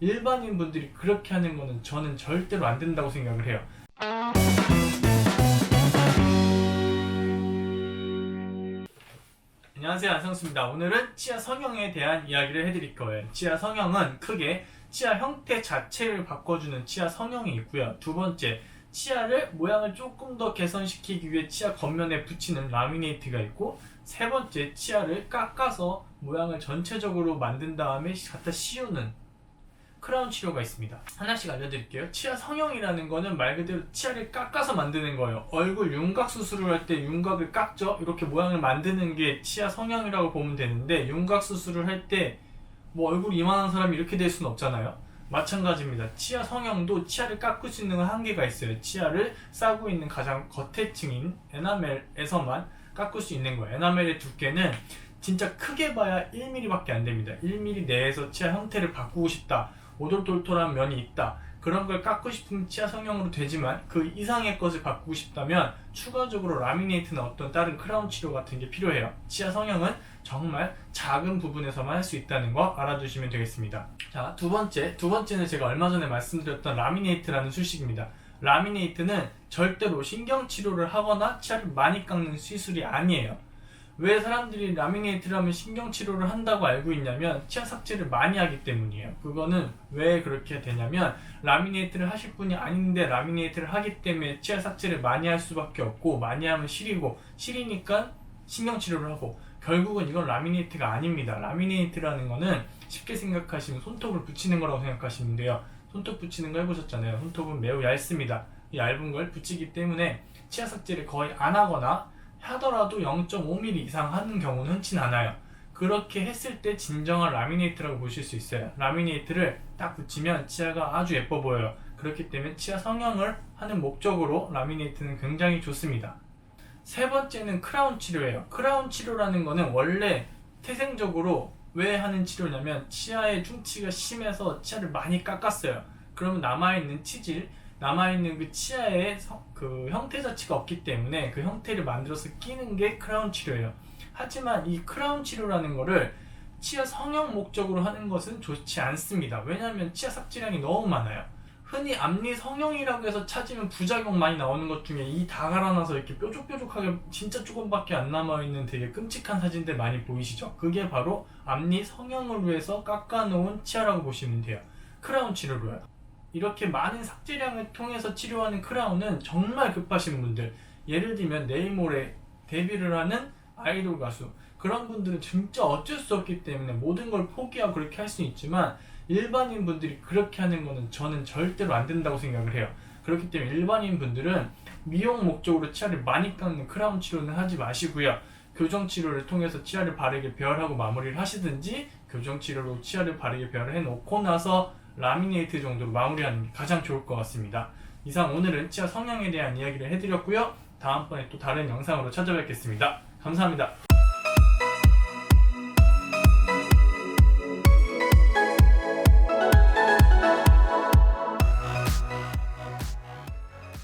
일반인 분들이 그렇게 하는 거는 저는 절대로 안 된다고 생각을 해요. 안녕하세요 안성수입니다. 오늘은 치아 성형에 대한 이야기를 해드릴 거예요. 치아 성형은 크게 치아 형태 자체를 바꿔주는 치아 성형이 있고요. 두 번째 치아를 모양을 조금 더 개선시키기 위해 치아 겉면에 붙이는 라미네이트가 있고 세 번째 치아를 깎아서 모양을 전체적으로 만든 다음에 갖다 씌우는 크라운 치료가 있습니다. 하나씩 알려드릴게요. 치아 성형이라는 거는 말 그대로 치아를 깎아서 만드는 거예요. 얼굴 윤곽 수술을 할 때 윤곽을 깎죠. 이렇게 모양을 만드는 게 치아 성형이라고 보면 되는데 윤곽 수술을 할 때 뭐 얼굴 이만한 사람이 이렇게 될 수는 없잖아요. 마찬가지입니다. 치아 성형도 치아를 깎을 수 있는 한계가 있어요. 치아를 싸고 있는 가장 겉에 층인 에나멜에서만 깎을 수 있는 거예요. 에나멜의 두께는 진짜 크게 봐야 1mm밖에 안 됩니다. 1mm 내에서 치아 형태를 바꾸고 싶다. 오돌돌돌한 면이 있다. 그런 걸 깎고 싶으면 치아 성형으로 되지만 그 이상의 것을 바꾸고 싶다면 추가적으로 라미네이트나 어떤 다른 크라운 치료 같은 게 필요해요. 치아 성형은 정말 작은 부분에서만 할 수 있다는 거 알아두시면 되겠습니다. 자, 두 번째. 두 번째는 제가 얼마 전에 말씀드렸던 라미네이트라는 수식입니다. 라미네이트는 절대로 신경 치료를 하거나 치아를 많이 깎는 시술이 아니에요. 왜 사람들이 라미네이트를 하면 신경치료를 한다고 알고 있냐면 치아 삭제를 많이 하기 때문이에요. 그거는 왜 그렇게 되냐면 라미네이트를 하실 분이 아닌데 라미네이트를 하기 때문에 치아 삭제를 많이 할 수밖에 없고 많이 하면 시리고 시리니까 신경치료를 하고 결국은 이건 라미네이트가 아닙니다. 라미네이트라는 거는 쉽게 생각하시면 손톱을 붙이는 거라고 생각하시면 돼요. 손톱 붙이는 거 해보셨잖아요. 손톱은 매우 얇습니다. 이 얇은 걸 붙이기 때문에 치아 삭제를 거의 안 하거나 하더라도 0.5mm 이상 하는 경우는 흔치 않아요. 그렇게 했을 때 진정한 라미네이트라고 보실 수 있어요. 라미네이트를 딱 붙이면 치아가 아주 예뻐 보여요. 그렇기 때문에 치아 성형을 하는 목적으로 라미네이트는 굉장히 좋습니다. 세 번째는 크라운 치료예요. 크라운 치료라는 거는 원래 태생적으로 왜 하는 치료냐면 치아의 충치가 심해서 치아를 많이 깎았어요. 그러면 남아있는 치질, 남아있는 그 치아의 성- 그 형태 자체가 없기 때문에 그 형태를 만들어서 끼는 게 크라운 치료예요. 하지만 이 크라운 치료라는 거를 치아 성형 목적으로 하는 것은 좋지 않습니다. 왜냐하면 치아 삭제량이 너무 많아요. 흔히 앞니 성형이라고 해서 찾으면 부작용 많이 나오는 것 중에 이 다 갈아놔서 이렇게 뾰족뾰족하게 진짜 조금밖에 안 남아있는 되게 끔찍한 사진들 많이 보이시죠? 그게 바로 앞니 성형으로 해서 깎아놓은 치아라고 보시면 돼요. 크라운 치료로요. 이렇게 많은 삭제량을 통해서 치료하는 크라운은 정말 급하신 분들. 예를 들면 내일 모레 데뷔를 하는 아이돌 가수. 그런 분들은 진짜 어쩔 수 없기 때문에 모든 걸 포기하고 그렇게 할 수 있지만 일반인 분들이 그렇게 하는 거는 저는 절대로 안 된다고 생각을 해요. 그렇기 때문에 일반인 분들은 미용 목적으로 치아를 많이 깎는 크라운 치료는 하지 마시고요. 교정 치료를 통해서 치아를 바르게 배열하고 마무리를 하시든지 교정 치료로 치아를 바르게 배열을 해놓고 나서 라미네이트 정도로 마무리하는 게 가장 좋을 것 같습니다. 이상 오늘은 치아 성형에 대한 이야기를 해드렸고요. 다음번에 또 다른 영상으로 찾아뵙겠습니다. 감사합니다.